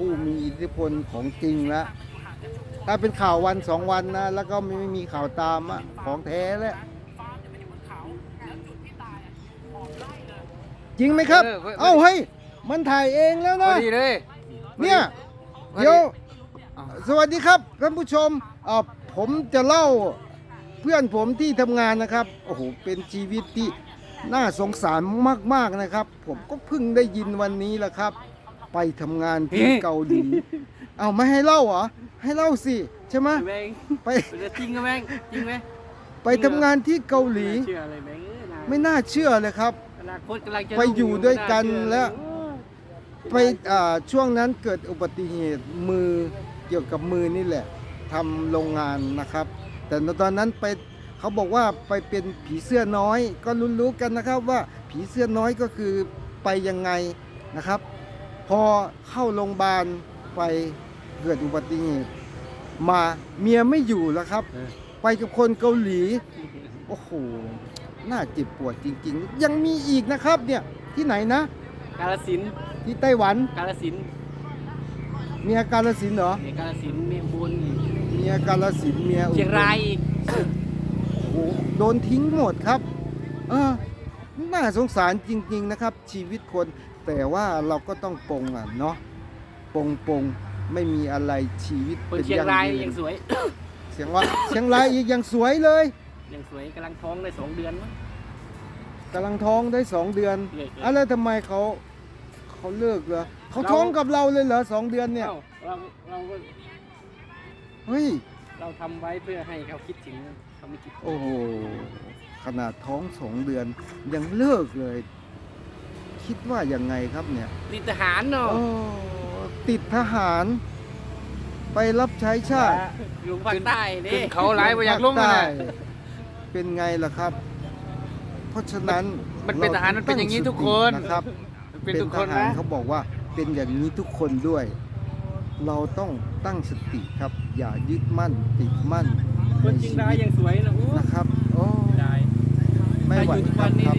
ผู้มีอิทธิพลของจริงแล้วถ้าเป็นข่าววันสองวันนะแล้วก็ไม่ไม่มีข่าวตามอะของแท้แล้วจริงไหมครับ เออเว้ย เอ้าเฮ้ยมันถ่ายเองแล้วพอนะ ดีเลย เนี่ย พอดีเดี๋ยว อ้าว สวัสดีครับท่านผู้ชมเอ่อผมจะเล่าเพื่อนผมที่ทำงานนะครับ โอ้โห เป็นชีวิตที่น่าสงสารมาก ๆ นะครับ ผมก็เพิ่งได้ยินวันนี้แหละครับ ไปทำงานที่เกาหลี เอาไม่ให้เล่าเหรอ ให้เล่าสิ ใช่ไหมแบงค์ไปจริงกับแบงค์จริงไหมไปทำงานที่เกาหลีไม่เชื่อเลยแบงค์เอ้ยนะไม่น่าเชื่อเลยครับ อนาคตกำลังจะไปอยู่ด้วยกันไม่าเชื่อแล้วเยไปอ่าช่วงนั้นเกิดอุบัติเหตุมือเกี่ยวกับมือนี่แหละทำโรงงานนะครับ แต่ตอนนั้นไปเขาบอกว่าไปเป็นผีเสื้อน้อย ก็รู้ๆกันนะครับว่าผีเสื้อน้อยก็คือไปยังไงนะครับ พอเข้าโรงพยาบาลไปเกิดอุบัติเหตุมาเมียไม่อยู่แล้วครับเออไปกับคนเกาหลี โอ้โหน่าเจ็บปวดจริง ๆ ยังมีอีกนะครับเนี่ยที่ไหนนะ กาลสินธุ์ที่ไต้หวันกาลสินธุ์เมียกาลสินธุ์เหรอเนี่ยกาลสินธุ์เมียงบุญเมียกาลสินธุ์เมียอุบล เชียงรายอีก โอ้โหโดนทิ้งหมดครับ เออ น่าสงสารจริง ๆนะครับ ชีวิตคนแต่ว่าเราก็ต้องปรงอะเนาะปรงปรงไม่มีอะไรชีวิตคนเป็นเชียงยั่งรายยืยังนสวย เสียงว่าเชียงรายอีกยังสวยเลยยังสวยกำลังท้องได้สองเดือนมั้งกำลังท้องได้สองเดือนเลิกเลยอะแล้วทำไมเขาเขาเลิกเหรอเขาเราท้องกับเราเลยเหรอสองเดือนเนี่ยอ้าเราเราก็เฮ้ยเราทำไว้เพื่อให้เขาคิดถึงเขาไม่คิดโอ้โห ขนาดท้องสองเดือน ยังเลิกเลย คิดว่ายังไงครับเนี่ยติดทหารเนาะโอ้ติดทหาร ไปรับใช้ชาติอยู่ภาคใต้นี่ขึ้นเขาหลายบ่อยากลงภอะใต้นะเป็นไงล่ะครับ เพราะฉะนั้นมันเป็นทหารมันเป็นอย่างนี้ทุกคนตั้งสตินะครับ เป็นทุกคนทหารนะเขาบอกว่าเป็นอย่างนี้ทุกคนด้วย เราต้องตั้งสติครับ อย่ายึดมั่นติดมั่นคนเชียงรายยังสวย ว ถ้าอยู่ทุก ค วั รั น บ นี้ ครับ จะ